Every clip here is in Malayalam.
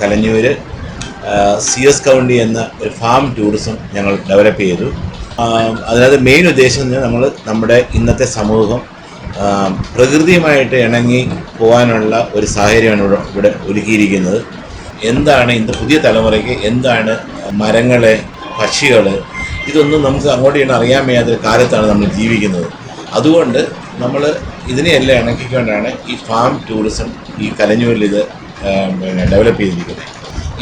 കലഞ്ഞൂർ സി എസ് കൗണ്ടി എന്ന ഒരു ഫാം ടൂറിസം ഞങ്ങൾ ഡെവലപ്പ് ചെയ്തു. അതിനകത്ത് മെയിൻ ഉദ്ദേശം നമ്മൾ നമ്മുടെ ഇന്നത്തെ സമൂഹം പ്രകൃതിയുമായിട്ട് ഇണങ്ങി പോകാനുള്ള ഒരു സാഹചര്യമാണ് ഇവിടെ ഇവിടെ ഒരുക്കിയിരിക്കുന്നത്. എന്താണ് ഇന്ന് പുതിയ തലമുറയ്ക്ക് എന്താണ് മരങ്ങളെ പക്ഷികൾ ഇതൊന്നും നമുക്ക് അങ്ങോട്ട് ഇങ്ങനെ അറിയാൻ വയ്യാത്തൊരു കാലത്താണ് നമ്മൾ ജീവിക്കുന്നത്. അതുകൊണ്ട് നമ്മൾ ഇതിനെയെല്ലാം ഇണക്കിക്കൊണ്ടാണ് ഈ ഫാം ടൂറിസം ഈ കലഞ്ഞൂരിൽ ഇത് പിന്നെ ഡെവലപ്പ് ചെയ്തിരിക്കുന്നത്.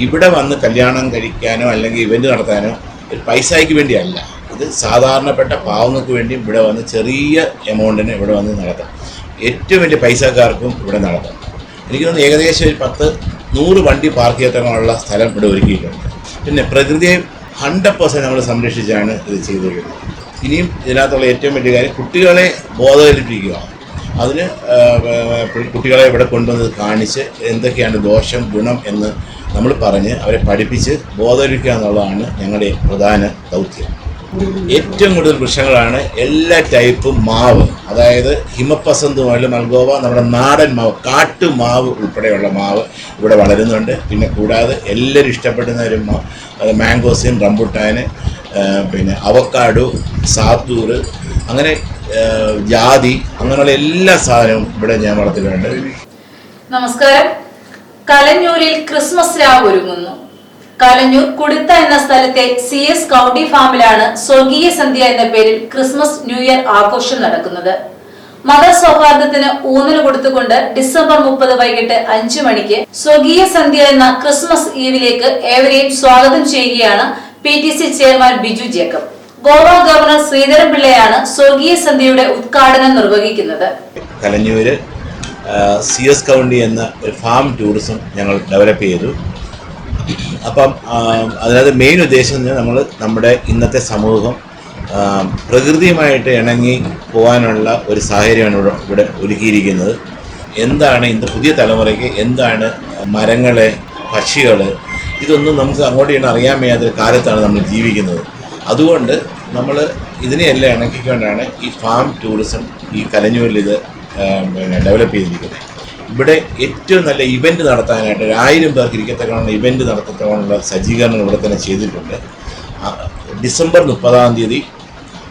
ഇവിടെ വന്ന് കല്യാണം കഴിക്കാനോ അല്ലെങ്കിൽ ഇവന്റ് നടത്താനോ ഒരു പൈസയ്ക്ക് വേണ്ടിയല്ല. ഇത് സാധാരണപ്പെട്ട പാവങ്ങൾക്ക് വേണ്ടി ഇവിടെ വന്ന് ചെറിയ എമൗണ്ടിന് ഇവിടെ വന്ന് നടത്താം. ഏറ്റവും വലിയ പൈസക്കാർക്കും ഇവിടെ നടത്താം. എനിക്ക് തോന്നുന്നു ഏകദേശം ഒരു പത്ത് നൂറ് വണ്ടി പാർക്ക് ചെയ്യാനുള്ള സ്ഥലം ഇവിടെ ഒരുക്കിയിട്ടുണ്ട്. പിന്നെ പ്രകൃതിയെ ഹൺഡ്രഡ് പെർസെന്റ് നമ്മൾ സംരക്ഷിച്ചാണ് ഇത് ചെയ്തിരിക്കുന്നത് ഇനിയും ഇതിനകത്തുള്ള ഏറ്റവും വലിയ കാര്യം കുട്ടികളെ ബോധവൽപ്പിക്കുക അതിന് കുട്ടികളെ ഇവിടെ കൊണ്ടുവന്ന് കാണിച്ച് എന്തൊക്കെയാണ് ദോഷം ഗുണം എന്ന് നമ്മൾ പറഞ്ഞ് അവരെ പഠിപ്പിച്ച് ബോധവൽപ്പിക്കുക എന്നുള്ളതാണ് ഞങ്ങളുടെ പ്രധാന ദൗത്യം. ഏറ്റവും കൂടുതൽ വൃക്ഷങ്ങളാണ് എല്ലാ ടൈപ്പും മാവ്. അതായത് ഹിമപ്പസന്ത് മുതൽ മൽഗോവ നമ്മുടെ നാടൻ മാവ് കാട്ടുമാവ് ഉൾപ്പെടെയുള്ള മാവ് ഇവിടെ വളരുന്നുണ്ട്. പിന്നെ കൂടാതെ എല്ലാവരും ഇഷ്ടപ്പെടുന്ന ഒരു മാംഗോസിൻ റംബുട്ടാന് പിന്നെ അവക്കാഡു സാത്തൂർ അങ്ങനെ ജാതി അങ്ങനെയുള്ള എല്ലാ സാധനവും ഇവിടെ ഞാൻ വളർത്തുന്നുണ്ട് നമസ്കാരം. കലഞ്ഞൂരിൽ ക്രിസ്മസ് രാവ് ഒരുങ്ങുന്നു. കലഞ്ഞൂർ കുടുത്ത എന്ന സ്ഥലത്തെ സി എസ് കൗണ്ടി ഫാമിലാണ് സ്വർഗീയ സന്ധ്യ എന്ന പേരിൽ ക്രിസ്മസ് ന്യൂ ഇയർ ആഘോഷം നടക്കുന്നത്. മത സൗഹാർദ്ദത്തിന് ഊന്നൽ കൊടുത്തുകൊണ്ട് ഡിസംബർ മുപ്പത് വൈകിട്ട് അഞ്ചു മണിക്ക് സ്വർഗീയ സന്ധ്യ എന്ന ക്രിസ്മസ് ഈവിലേക്ക് ഏവരെയും സ്വാഗതം ചെയ്യുകയാണ് P chairman Biju Jacob. Goa governor Sreedharan പിള്ളയാണ് സ്വർഗീയ സന്ധ്യയുടെ ഉദ്ഘാടനം നിർവഹിക്കുന്നത്. കലഞ്ഞൂര് സി എസ് കൗണ്ടി എന്ന ഒരു ഫാം ടൂറിസം ഞങ്ങൾ ഡെവലപ്പ് ചെയ്തു. അപ്പം അതായത് മെയിൻ ഉദ്ദേശം എന്ന് നമ്മൾ നമ്മുടെ ഇന്നത്തെ സമൂഹം പ്രകൃതിയുമായിട്ട് ഇണങ്ങി പോകാനുള്ള ഒരു സാഹചര്യമാണ് ഇവിടെ ഇവിടെ ഒരുക്കിയിരിക്കുന്നത്. എന്താണ് ഇന്ന് പുതിയ തലമുറയ്ക്ക് എന്താണ് മരങ്ങൾ പക്ഷികൾ ഇതൊന്നും നമുക്ക് അങ്ങോട്ട് അറിയാൻ വയ്യാത്തൊരു കാലത്താണ് നമ്മൾ ജീവിക്കുന്നത്. അതുകൊണ്ട് നമ്മൾ ഇതിനെയെല്ലാം ഇണക്കിക്കൊണ്ടാണ് ഈ ഫാം ടൂറിസം ഈ കലഞ്ഞൂരിൽ ഇത് പിന്നെ ഡെവലപ്പ് ചെയ്തിരിക്കുന്നത്. ഇവിടെ ഏറ്റവും നല്ല ഇവന്റ് നടത്താനായിട്ട് ഒരു ആയിരം പേർക്ക് ഇരിക്കത്തക്കണമെന്ന ഇവന്റ് നടത്തത്തക്കണമുള്ള സജ്ജീകരണങ്ങൾ ഇവിടെ തന്നെ ചെയ്തിട്ടുണ്ട്. ഡിസംബർ മുപ്പതാം തീയതി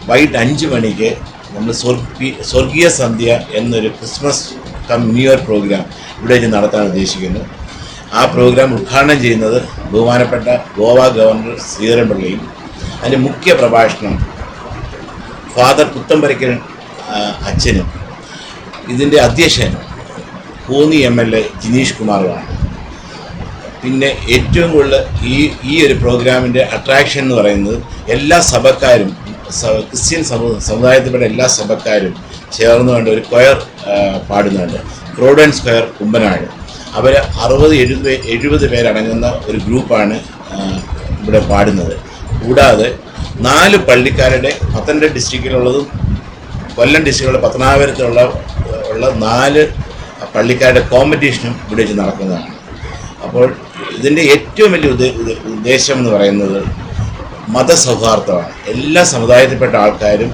വൈകിട്ട് അഞ്ച് മണിക്ക് നമ്മൾ സ്വർഗി സ്വർഗീയ സന്ധ്യ എന്നൊരു Christmas cum new year programme ഇവിടെ ഇനി നടത്താൻ ഉദ്ദേശിക്കുന്നു. ആ പ്രോഗ്രാം ഉദ്ഘാടനം ചെയ്യുന്നത് ബഹുമാനപ്പെട്ട ഗോവ ഗവർണർ ശ്രീധരൻപിള്ളയും അതിന്റെ മുഖ്യ പ്രഭാഷണം ഫാദർ പുത്തമ്പരക്കൻ അച്ഛനും ഇതിന്റെ അധ്യക്ഷൻ Konni M L A Jineesh കുമാറുമാണ്. പിന്നെ ഏറ്റവും കൂടുതൽ ഈ ഈ ഒരു പ്രോഗ്രാമിന്റെ അട്രാക്ഷൻ എന്ന് പറയുന്നത് എല്ലാ സഭക്കാരും ക്രിസ്ത്യൻ സമുദായത്തിൽപ്പെട്ട എല്ലാ സഭക്കാരും ചേർന്നുകൊണ്ട് ഒരു കൊയർ പാടുന്നുണ്ട്. ക്രോഡൻ സ്ക്വയർ കുമ്പനാട്. അവർ അറുപത് എഴുപത് എഴുപത് പേരടങ്ങുന്ന ഒരു ഗ്രൂപ്പാണ് ഇവിടെ പാടുന്നത്. കൂടാതെ നാല് പള്ളിക്കാരുടെ പത്തനംതിട്ട ഡിസ്ട്രിക്റ്റിലുള്ളതും കൊല്ലം ഡിസ്ട്രിക്റ്റിലുള്ള പത്തനാപുരത്തുള്ള ഉള്ള നാല് പള്ളിക്കാരുടെ കോമ്പറ്റീഷനും ഇവിടെ വെച്ച് നടക്കുന്നതാണ്. അപ്പോൾ ഇതിന്റെ ഏറ്റവും വലിയ ഉദ്ദേ- ഉദ്ദേ- ഉദ്ദേശം എന്ന് പറയുന്നത് മതസൗഹാർദ്ദമാണ്. എല്ലാ സമുദായത്തിൽപ്പെട്ട ആൾക്കാരും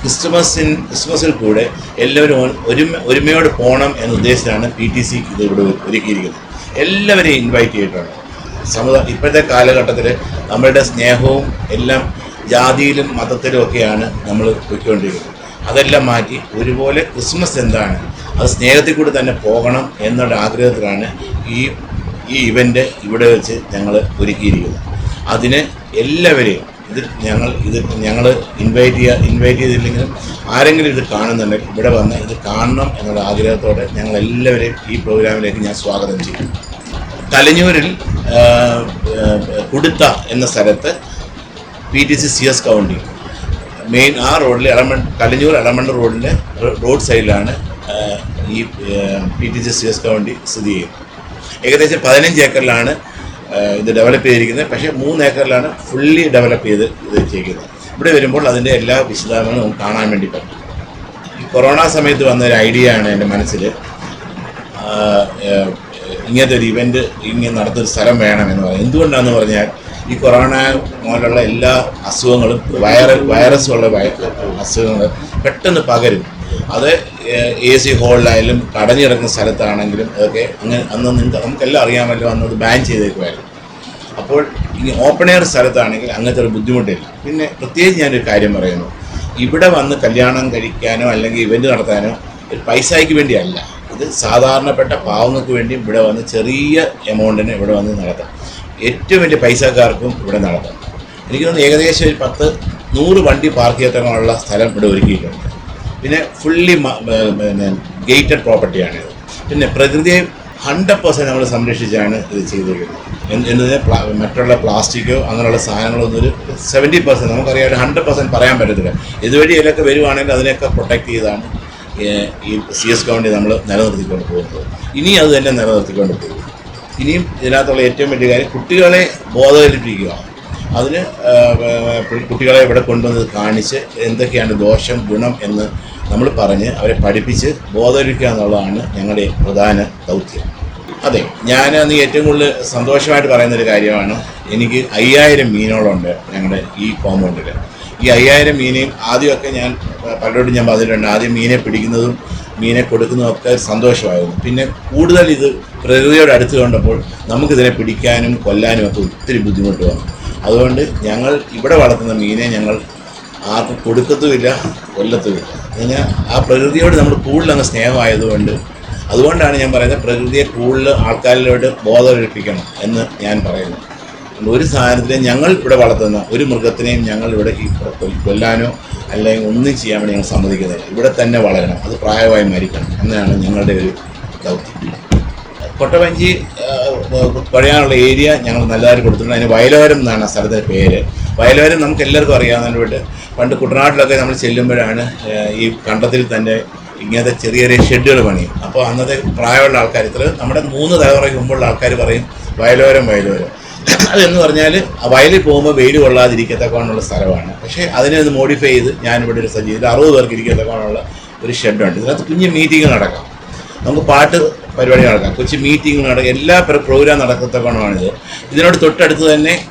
ക്രിസ്തുമസിൻ ക്രിസ്മസിൽ കൂടെ എല്ലാവരും ഒരുമ ഒരുമയോട് പോകണം എന്ന ഉദ്ദേശത്തിലാണ് പി ടി സി ഇത് ഇവിടെ ഒരുക്കിയിരിക്കുന്നത്. എല്ലാവരെയും ഇൻവൈറ്റ് ചെയ്തിട്ടുണ്ട്. സമുദായ ഇപ്പോഴത്തെ കാലഘട്ടത്തിൽ നമ്മളുടെ സ്നേഹവും എല്ലാം ജാതിയിലും മതത്തിലും ഒക്കെയാണ് നമ്മൾ പോയിക്കൊണ്ടിരിക്കുന്നത്. അതെല്ലാം മാറ്റി ഒരുപോലെ ക്രിസ്മസ് എന്താണ്? അത് സ്നേഹത്തിൽ കൂടി തന്നെ പോകണം എന്നുള്ള ആഗ്രഹത്തിലാണ് ഈ ഈ ഇവന്റ് ഇവിടെ വെച്ച് ഞങ്ങൾ ഒരുക്കിയിരിക്കുന്നത്. അതിന് എല്ലാവരെയും ഇത് ഞങ്ങൾ ഇത് ഞങ്ങൾ ഇൻവൈറ്റ് ചെയ്യുക ഇൻവൈറ്റ് ചെയ്തില്ലെങ്കിലും ആരെങ്കിലും ഇത് കാണുന്നുണ്ടെങ്കിൽ ഇവിടെ വന്ന് ഇത് കാണണം എന്നുള്ള ആഗ്രഹത്തോടെ ഞങ്ങൾ എല്ലാവരെയും ഈ പ്രോഗ്രാമിലേക്ക് ഞാൻ സ്വാഗതം ചെയ്യും കലഞ്ഞൂരിൽ കുടുത്ത എന്ന സ്ഥലത്ത് P T C C S county main ആ റോഡിൽ എളമൺ കലഞ്ഞൂർ എളമണ്ണ റോഡിന്റെ റോഡ് സൈഡിലാണ് ഈ P T C C S county സ്ഥിതി ചെയ്യുന്നത്. ഏകദേശം പതിനഞ്ച് ഏക്കറിലാണ് ഇത് ഡെവലപ്പ് ചെയ്തിരിക്കുന്നത്. പക്ഷേ മൂന്ന് ഏക്കറിലാണ് ഫുള്ളി ഡെവലപ്പ് ചെയ്ത് ഇത് ചെയ്യുന്നത് ഇവിടെ വരുമ്പോൾ അതിന്റെ എല്ലാ വിശദാംശങ്ങളും നമുക്ക് കാണാൻ വേണ്ടി പറ്റും. ഈ കൊറോണ സമയത്ത് വന്ന ഒരു ഐഡിയ ആണ് എന്റെ മനസ്സിൽ ഇങ്ങനത്തെ ഒരു ഇവന്റ് ഇങ്ങനെ നടത്തൊരു സ്ഥലം വേണമെന്ന് പറയും എന്തുകൊണ്ടാണെന്ന് പറഞ്ഞാൽ ഈ കൊറോണ പോലുള്ള എല്ലാ അസുഖങ്ങളും വൈറൽ വൈറസ് ഉള്ള അസുഖങ്ങൾ പെട്ടെന്ന് പകരും. അത് എ സി ഹോളിലായാലും കടഞ്ഞിറങ്ങുന്ന സ്ഥലത്താണെങ്കിലും അതൊക്കെ അങ്ങനെ അന്ന് നിങ്ങൾക്ക് നമുക്കെല്ലാം അറിയാമല്ലോ അന്ന് ബാൻ ചെയ്തേക്കുമായിരുന്നു. അപ്പോൾ ഇനി ഓപ്പൺ എയർ സ്ഥലത്താണെങ്കിൽ അങ്ങനത്തെ ഒരു ബുദ്ധിമുട്ടില്ല. പിന്നെ പ്രത്യേകിച്ച് ഞാനൊരു കാര്യം പറയുന്നു. ഇവിടെ വന്ന് കല്യാണം കഴിക്കാനോ അല്ലെങ്കിൽ ഇവന്റ് നടത്താനോ ഒരു പൈസയ്ക്ക് വേണ്ടിയല്ല. ഇത് സാധാരണപ്പെട്ട പാവങ്ങൾക്ക് വേണ്ടി ഇവിടെ വന്ന് ചെറിയ എമൗണ്ടിന് ഇവിടെ വന്ന് നടത്താം. ഏറ്റവും വലിയ പൈസക്കാർക്കും ഇവിടെ നടത്താം. എനിക്ക് തോന്നുന്നു ഏകദേശം ഒരു പത്ത് നൂറ് വണ്ടി പാർക്ക് ചെയ്യത്തങ്ങളുള്ള സ്ഥലം ഇവിടെ ഒരുക്കിയിട്ടുണ്ട്. പിന്നെ ഫുള്ളി പിന്നെ ഗേറ്റഡ് പ്രോപ്പർട്ടിയാണിത് പിന്നെ പ്രകൃതിയെ ഹൺഡ്രഡ് പെർസെന്റ് നമ്മൾ സംരക്ഷിച്ചാണ് ഇത് ചെയ്തിരിക്കുന്നത്. എന്ന് എന്നതിന് മറ്റുള്ള പ്ലാസ്റ്റിക്കോ അങ്ങനെയുള്ള സാധനങ്ങളോ ഒന്നും ഒരു സെവന്റി പെർസെന്റ് നമുക്കറിയാം ഹൺഡ്രഡ് പെർസെന്റ് പറയാൻ പറ്റത്തില്ല. ഇതുവഴി ഇതിലൊക്കെ വരുവാണെങ്കിൽ അതിനെയൊക്കെ പ്രൊട്ടക്റ്റ് ചെയ്താണ് ഈ സി എസ് കൗണ്ടി നമ്മൾ നിലനിർത്തിക്കൊണ്ട് പോകുന്നത്. ഇനി അത് തന്നെ നിലനിർത്തിക്കൊണ്ട് പോകും. ഇനിയും ഇതിനകത്തുള്ള ഏറ്റവും വലിയ കാര്യം കുട്ടികളെ ബോധവൽപ്പിക്കുക അതിന് കുട്ടികളെ ഇവിടെ കൊണ്ടുവന്ന് കാണിച്ച് എന്തൊക്കെയാണ് ദോഷം ഗുണം എന്ന് നമ്മൾ പറഞ്ഞ് അവരെ പഠിപ്പിച്ച് ബോധവൽപ്പിക്കുക എന്നുള്ളതാണ് ഞങ്ങളുടെ പ്രധാന ദൗത്യം. അതെ ഞാൻ അന്ന് ഏറ്റവും കൂടുതൽ സന്തോഷമായിട്ട് പറയുന്ന ഒരു കാര്യമാണ് എനിക്ക് അയ്യായിരം മീനുകളുണ്ട് ഞങ്ങളുടെ ഈ കോമ്പൗണ്ടിൽ ഈ അയ്യായിരം മീനെയും ആദ്യമൊക്കെ ഞാൻ പലരോടും ഞാൻ പറഞ്ഞിട്ടുണ്ട്. ആദ്യം മീനെ പിടിക്കുന്നതും മീനെ കൊടുക്കുന്നതും ഒക്കെ സന്തോഷമായിരുന്നു. പിന്നെ കൂടുതൽ ഇത് പ്രകൃതിയോട് അടുത്ത് കണ്ടപ്പോൾ നമുക്കിതിനെ പിടിക്കാനും കൊല്ലാനും ഒക്കെ ഒത്തിരി ബുദ്ധിമുട്ട് വന്നു. അതുകൊണ്ട് ഞങ്ങൾ ഇവിടെ വളർത്തുന്ന മീനെ ഞങ്ങൾ ആർക്കും കൊടുക്കത്തുമില്ല കൊല്ലത്തുമില്ല. കഴിഞ്ഞാൽ ആ പ്രകൃതിയോട് നമ്മൾ കൂടുതൽ അങ്ങ് സ്നേഹമായതുകൊണ്ട് അതുകൊണ്ടാണ് ഞാൻ പറയുന്നത് പ്രകൃതിയെ കൂടുതൽ ആൾക്കാരിലോട്ട് ബോധവൽപ്പിക്കണം എന്ന് ഞാൻ പറയുന്നു. ഒരു സാധനത്തിനെ ഞങ്ങൾ ഇവിടെ വളർത്തുന്ന ഒരു മൃഗത്തിനെയും ഞങ്ങൾ ഇവിടെ കൊല്ലാനോ അല്ലെങ്കിൽ ഒന്നും ചെയ്യാൻ വേണ്ടി ഞങ്ങൾ സമ്മതിക്കുന്നില്ല. ഇവിടെ തന്നെ വളരണം. അത് പ്രായമായി മരിക്കണം. എന്നാണ് ഞങ്ങളുടെ ഒരു ദൗത്യം. കൊട്ടവഞ്ചി പഴയാനുള്ള ഏരിയ ഞങ്ങൾ നല്ലതായിട്ട് കൊടുത്തിട്ടുണ്ട്. അതിന് വയലോരം എന്നാണ് ആ സ്ഥലത്തിന്റെ പേര്. വയലോരം നമുക്ക് എല്ലാവർക്കും അറിയാവുന്നതുകൊണ്ട് പണ്ട് കുട്ടനാട്ടിലൊക്കെ നമ്മൾ ചെല്ലുമ്പോഴാണ് ഈ കണ്ടത്തിൽ തന്നെ ഇങ്ങനത്തെ ചെറിയ ചെറിയ ഷെഡുകൾ പണിയും. അപ്പോൾ അന്നത്തെ പ്രായമുള്ള ആൾക്കാർ ഇത്ര നമ്മുടെ മൂന്ന് തലമുറയ്ക്ക് മുമ്പുള്ള ആൾക്കാർ പറയും വയലോരം വയലോരം. അതെന്ന് പറഞ്ഞാൽ വയലിൽ പോകുമ്പോൾ വെയിൽ കൊള്ളാതിരിക്കത്തക്കോണുള്ള സ്ഥലമാണ്. പക്ഷേ അതിനെ ഒന്ന് മോഡിഫൈ ചെയ്ത് ഞാനിവിടെ ഒരു സജ്ജീവിതം അറുപത് പേർക്ക് ഇരിക്കത്തക്കോണുള്ള ഒരു ഷെഡുണ്ട് ഇതിനകത്ത് കുഞ്ഞ് മീറ്റിംഗ് നടക്കാം. നമുക്ക് പാട്ട് പരിപാടി നടക്കാം. കൊച്ചു മീറ്റിംഗ് നടക്കാം എല്ലാ പ്ര- പ്രോഗ്രാം നടക്കത്തക്കണമാണിത് ഇതിനോട് തൊട്ടടുത്ത് തന്നെ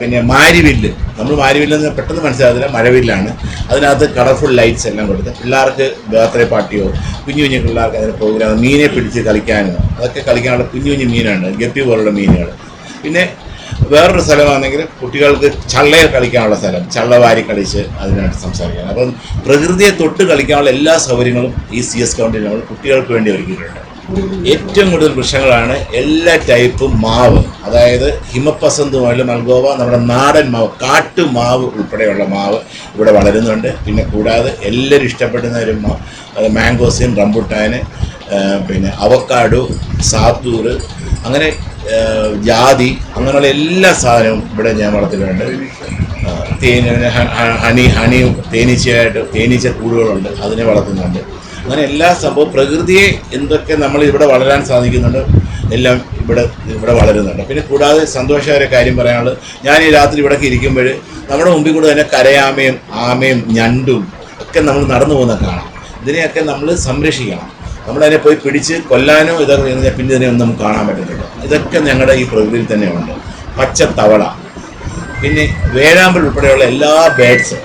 പിന്നെ മാരിവില്ല്. നമ്മൾ മാരിവില്ലെന്ന് പെട്ടെന്ന് മനസ്സിലാകത്തില്ല. മരവില്ലാണ്. അതിനകത്ത് കളർഫുൾ ലൈറ്റ്സ് എല്ലാം കൊടുത്ത് പിള്ളേർക്ക് ബർത്ത്ഡേ പാർട്ടിയോ കുഞ്ഞു കുഞ്ഞു പിള്ളേർക്ക് അതിന് പ്രോഗ്രാം മീനെ പിടിച്ച് കളിക്കാനോ അതൊക്കെ കളിക്കാനുള്ള കുഞ്ഞു കുഞ്ഞു മീനാണ്. ഗപ്പി പോലുള്ള മീനുകൾ. പിന്നെ വേറൊരു സ്ഥലമാണെങ്കിൽ കുട്ടികൾക്ക് ചള്ളയെ കളിക്കാനുള്ള സ്ഥലം ചള്ള വാരി കളിച്ച് അതിനായിട്ട് സംസാരിക്കാം അപ്പം പ്രകൃതിയെ തൊട്ട് കളിക്കാനുള്ള എല്ലാ സൗകര്യങ്ങളും ഈ സി എസ് കൗണ്ടിൽ നമ്മൾ കുട്ടികൾക്ക് വേണ്ടി ഒരുക്കിയിട്ടുണ്ട്. ഏറ്റവും കൂടുതൽ വൃക്ഷങ്ങളാണ് എല്ലാ ടൈപ്പും മാവ്. അതായത് ഹിമപ്പസന്ത് മുതൽ മൽഗോവ നമ്മുടെ നാടൻ മാവ് കാട്ടു മാവ് ഉൾപ്പെടെയുള്ള മാവ് ഇവിടെ വളരുന്നുണ്ട്. പിന്നെ കൂടാതെ എല്ലാവരും ഇഷ്ടപ്പെടുന്ന ഒരു മാങ്കോസിൻ റംബുട്ടാൻ പിന്നെ അവക്കാഡു സാത്തൂർ അങ്ങനെ ജാതി അങ്ങനെയുള്ള എല്ലാ സാധനവും ഇവിടെ ഞാൻ ഹ- ഹ- ഹണി ഹണി തേനീച്ചയായിട്ട് തേനീച്ച കൂടുകളുണ്ട് അതിനെ വളർത്തുന്നുണ്ട്. അങ്ങനെ എല്ലാ സംഭവവും പ്രകൃതിയെ എന്തൊക്കെ നമ്മൾ ഇവിടെ വളരാൻ സാധിക്കുന്നുണ്ട് എല്ലാം ഇവിടെ ഇവിടെ വളരുന്നുണ്ട്. പിന്നെ കൂടാതെ സന്തോഷകര കാര്യം പറയാനുള്ളത് ഞാൻ ഈ രാത്രി ഇവിടെ ഇരിക്കുമ്പോൾ നമ്മുടെ മുമ്പിൽ കൂടെ തന്നെ കരയാമയും ആമയും ഞണ്ടും ഒക്കെ നമ്മൾ നടന്നു പോകുന്ന കാണാം. ഇതിനെയൊക്കെ നമ്മൾ സംരക്ഷിക്കണം. നമ്മളതിനെ പോയി പിടിച്ച് കൊല്ലാനോ ഇതൊക്കെ കഴിഞ്ഞാൽ പിന്നെ ഇതിനെ ഒന്നും നമുക്ക് കാണാൻ പറ്റത്തില്ല. ഇതൊക്കെ ഞങ്ങളുടെ ഈ പ്രകൃതിയിൽ തന്നെയുണ്ട്. പച്ച തവള പിന്നെ വേഴാമ്പൽ ഉൾപ്പെടെയുള്ള എല്ലാ ബേഡ്സും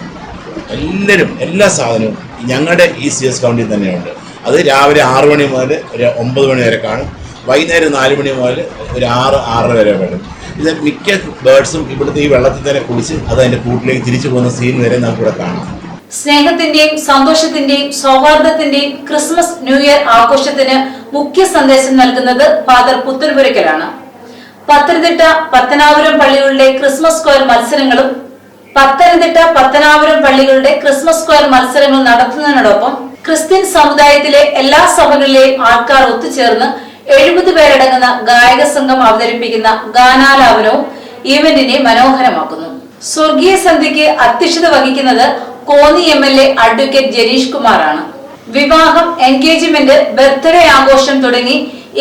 എല്ലാവരും എല്ലാ സാധനവും ഞങ്ങളുടെ ഈ സി എസ് കൗണ്ടിയിൽ തന്നെയുണ്ട്. അത് രാവിലെ ആറു മണി മുതൽ ഒരു ഒമ്പത് മണി വരെ കാണും. വൈകുന്നേരം നാല് മണി മുതൽ ഒരു ആറ് ആറര വരെ വരും ഇത് മിക്ക ബേഡ്സും ഇവിടുത്തെ ഈ വെള്ളത്തിൽ തന്നെ കുളിച്ച് അത് അതിന്റെ കൂട്ടിലേക്ക് തിരിച്ചു പോകുന്ന സീൻ വരെ നമുക്കിവിടെ കാണാം. സ്നേഹത്തിന്റെയും സന്തോഷത്തിന്റെയും സൗഹാർദ്ദത്തിന്റെയും ക്രിസ്മസ് ന്യൂ ഇയർ ആഘോഷത്തിന് മുഖ്യ സന്ദേശം നൽകുന്നത് ഫാദർ പുത്തൻപുരയ്ക്കലാണ്. പത്തനംതിട്ട പത്തനാപുരം പള്ളികളുടെ ക്രിസ്മസ് സ്ക്വയർ മത്സരങ്ങളും പത്തനംതിട്ട പത്തനാപുരം പള്ളികളുടെ ക്രിസ്മസ് സ്ക്വയർ മത്സരങ്ങൾ നടത്തുന്നതിനോടൊപ്പം ക്രിസ്ത്യൻ സമുദായത്തിലെ എല്ലാ സഭകളിലെയും ആൾക്കാർ ഒത്തുചേർന്ന് എഴുപത് പേരടങ്ങുന്ന ഗായക സംഘം അവതരിപ്പിക്കുന്ന ഗാനാലാപനവും ഈവന്റിനെ മനോഹരമാക്കുന്നു. സ്വർഗീയ സന്ധ്യയ്ക്ക് അധ്യക്ഷത വഹിക്കുന്നത് Konni M L A advocate Janeesh കുമാറാണ്. വിവാഹം എൻഗേജ്മെന്റ് ബർത്ത്ഡേ ആഘോഷം തുടങ്ങി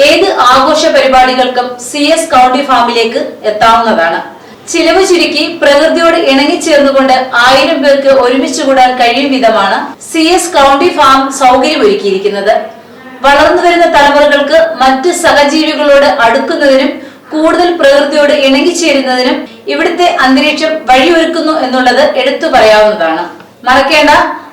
ഏത് ആഘോഷ പരിപാടികൾക്കും സി എസ് കൗണ്ടി ഫാമിലേക്ക് എത്താവുന്നതാണ്. ചിലവ് ചുരുക്കി പ്രകൃതിയോട് ഇണങ്ങിച്ചേർന്നുകൊണ്ട് ആയിരം പേർക്ക് ഒരുമിച്ച് കൂടാൻ കഴിയും വിധമാണ് സി എസ് കൗണ്ടി ഫാം സൗകര്യമൊരുക്കിയിരിക്കുന്നത്. വളർന്നു വരുന്ന തലമുറകൾക്ക് മറ്റ് സഹജീവികളോട് അടുക്കുന്നതിനും കൂടുതൽ പ്രകൃതിയോട് ഇണങ്ങിച്ചേരുന്നതിനും ഇവിടുത്തെ അന്തരീക്ഷം വഴിയൊരുക്കുന്നു എന്നുള്ളത് എടുത്തു പറയാവുന്നതാണ്. മറക്കേണ്ട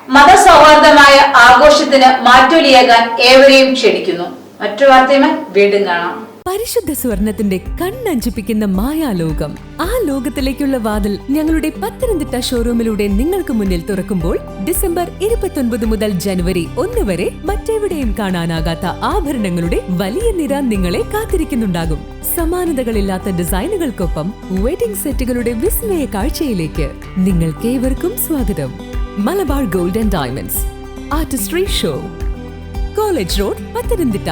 മതസൗഹാർദ്ദമായ ആഘോഷത്തിന് മാറ്റൊലിയേകാൻ ഏവരെയും ക്ഷണിക്കുന്നു. മറ്റു വാർത്തയുമായി വീണ്ടും കാണാം. പരിശുദ്ധ സ്വർണത്തിന്റെ കണ്ണഞ്ചിപ്പിക്കുന്ന മായാലോകം. ആ ലോകത്തിലേക്കുള്ള വാതിൽ ഞങ്ങളുടെ പത്തനംതിട്ട ഷോറൂമിലൂടെ നിങ്ങൾക്ക് മുന്നിൽ തുറക്കുമ്പോൾ ഡിസംബർ ഇരുപത്തൊൻപത് മുതൽ ജനുവരി ഒന്ന് വരെ മറ്റെവിടെയും കാണാനാകാത്ത ആഭരണങ്ങളുടെ വലിയ നിര നിങ്ങളെ കാത്തിരിക്കുന്നുണ്ടാകും. സമാനതകളില്ലാത്ത ഡിസൈനുകൾക്കൊപ്പം വെഡിംഗ് സെറ്റുകളുടെ വിസ്മയ കാഴ്ചയിലേക്ക് നിങ്ങൾക്കേവർക്കും സ്വാഗതം. Malabar golden diamonds artistry show college road Pathanamthitta.